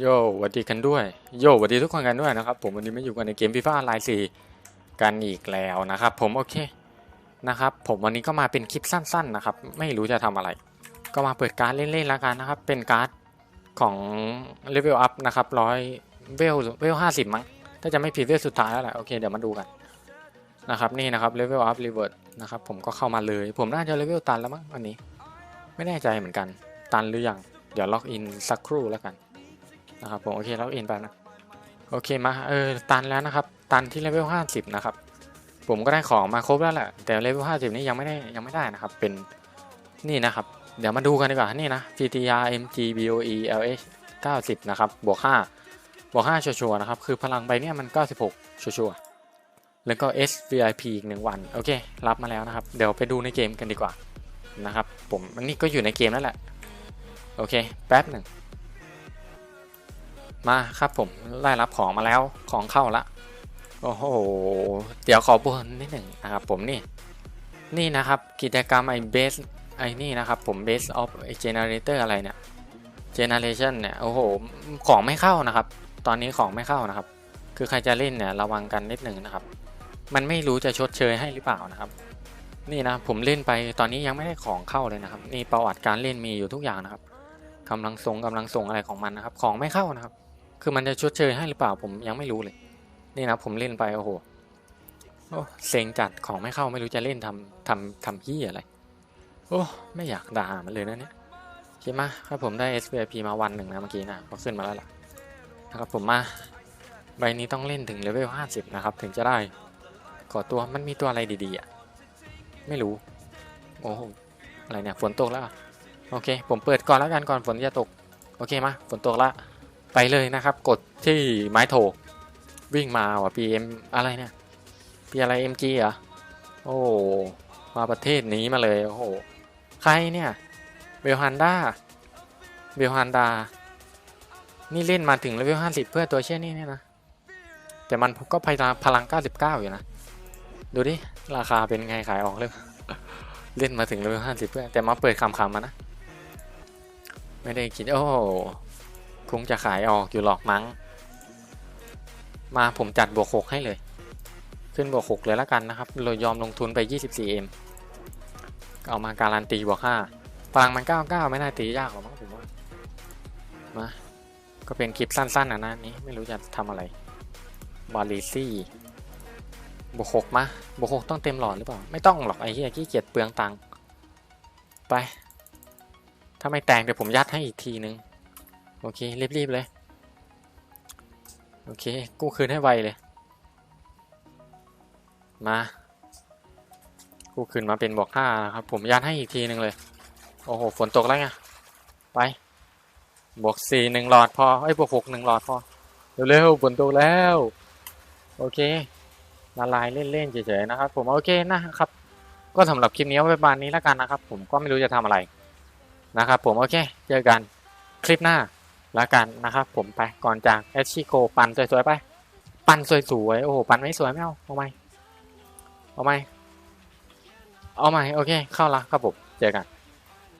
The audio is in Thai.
โยสวัสดีกันด้วย โยสวัสดีทุกคนกันด้วยนะครับ ผมวันนี้มาอยู่กันในเกมฟีฟ่าไลน์สี่กันอีกแล้วนะครับ ผมโอเคนะครับ ผมวันนี้ก็มาเป็นคลิปสั้น ๆนะครับ ไม่รู้จะทำอะไร ก็มาเปิดการดเล่นๆแล้วกันนะครับ เป็นการ์ดของเลเวลอัพนะครับร้อยเวลเวลห้าสิบมั้งถ้าจะไม่ผิดเวลสุดท้ายแล้วแหละโอเคเดี๋ยวมาดูกันนะครับนี่นะครับเลเวลอัพรีเวิร์ดนะครับผมก็เข้ามาเลย ผมน่าจะเลเวลตันแล้วมั้งวันนี้ ไม่แน่ใจเหมือนกันตันหรือยังเดี๋ยวล็อกอินสักครู่แล้วกัน นะครับผมโอเคล็อกอินไปนะโอเคมาเออตันแล้วนะครับตันที่เลเวล50 นะครับ ผมก็ได้ของมาครบแล้วแหละแต่เลเวล50 นี้ยังไม่ได้ยังไม่ได้นะครับเป็นนี่นะครับเดี๋ยวมาดูกันดีกว่านี่นะ GTR MG BOE LH 90 นะครับบวก5บวก5ชัวร์นะครับ คือพลังใบเนี้ยมัน 96 ชัวร์แล้วก็ SVIP อีกหนึ่งวัน โอเค รับมาแล้วนะครับ เดี๋ยวไปดูในเกมกันดีกว่านะครับ ผมอันนี้ก็อยู่ในเกมแล้วแหละ โอเค แป๊บหนึ่ง มาครับผมได้รับของมาแล้วของเข้าละโอ้โหเดี๋ยวขอบนนิดหนึ่งนะครับผมนี่ นี่นะครับกิจกรรมไอ้เบสไอ้นี่นะครับผม base of ไอ้ generator อะไรเนี่ย generation เนี่ยโอ้โหของไม่เข้านะครับ ตอนนี้ของไม่เข้านะครับ คือใครจะเล่นเนี่ยระวังกันนิดหนึ่งนะครับ มันไม่รู้จะชดเชยให้หรือเปล่านะครับ นี่นะผมเล่นไปตอนนี้ยังไม่ได้ของเข้าเลยนะครับ นี่ประวัติการเล่นมีอยู่ทุกอย่างนะครับกำลังทรงกำลังทรงอะไรของมันนะครับ ของไม่เข้านะครับ คือมันจะชดเชยให้หรือเปล่าผมยังไม่รู้เลย นี่นะผมเล่นไปโอ้โหโอ้เซ็งจัดของไม่เข้าไม่รู้จะเล่นทำทำทำพี่อะไร โอ้ไม่อยากด่ามันเลยนะเนี่ยคิดมาครับผมได้ SVP มาวันหนึ่งนะเมื่อกี้นะก็ขึ้นมาแล้วล่ะนะครับผมมาใบนี้ต้องเล่นถึงเลเวล50 นะครับ ถึงจะได้ขอตัวมันมีตัวอะไรดีๆอะไม่รู้ โอ้โหอะไรเนี่ยฝนตกแล้ว โอเค ผมเปิดก่อนแล้วกันก่อนฝนจะตก โอเคมาฝนตกละ ไปเลยนะครับ กดที่ไม้โถวิ่งมาว่ะ PM อะไรเนี่ย P อะไร MG เหรอโอ้มาประเทศนี้มาเลยโอ้โหใครเนี่ยเบลฮันดาเบลฮันดานี่เล่นมาถึงเลเวล50เพื่อตัวเช่นนี้เนี่ยนะ แต่มันก็พลังพลัง99อยู่นะ ดูดิ ราคาเป็นไงขายออกเลย เล่นมาถึงเลเวล50เพื่อ แต่มาเปิดคำๆมานะ ไม่ได้คิด โอ้ งจะขายออกอยู่หรอกมั้ง มาผมจัดบวกหกให้เลย ขึ้นบวกหกเลยแล้วกันนะครับเรายอมลงทุนไป 24M เอามาการันตีบวกห้าพลังมัน 99 ไม่น่าตียากหรอกมั้งผมว่ามาก็เป็นคลิปสั้นๆนะนะนี้ไม่รู้จะทำอะไรบาลีซี่บวกหกมาบวกหกต้องเต็มหลอดหรือเปล่า ไม่ต้องหรอกไอ้เหี้ยขี้เกียจเปลืองตังค์ไป ถ้าไม่แต่งเดี๋ยวผมยัดให้อีกทีนึง โอเค รีบ ๆ เลย โอเค กู้คืนให้ไวเลย มา กู้คืนมาเป็นบวกห้าครับ ผมยัดให้อีกทีหนึ่งเลย โอ้โห ฝนตกแล้วไง ไป บวกสี่หนึ่งหลอดพอไอ้บวกหกหนึ่งหลอดพอ เร็วๆฝนตกแล้ว โอเคละลายเล่นๆเฉยๆนะครับ ผมโอเคนะครับ ก็สำหรับคลิปนี้ไว้ประมาณนี้แล้วกันนะครับ ผมก็ไม่รู้จะทำอะไรนะครับ ผมโอเค เจอกันคลิปหน้า แล้วกันนะครับผมไปก่อนจากแอชชิโกปันสวยๆไป ปันสวยๆโอ้โหปันไม่สวยไม่เอาเอาไหมเอาไหมเอาไหมโอเคเข้าละครับผมเจอกัน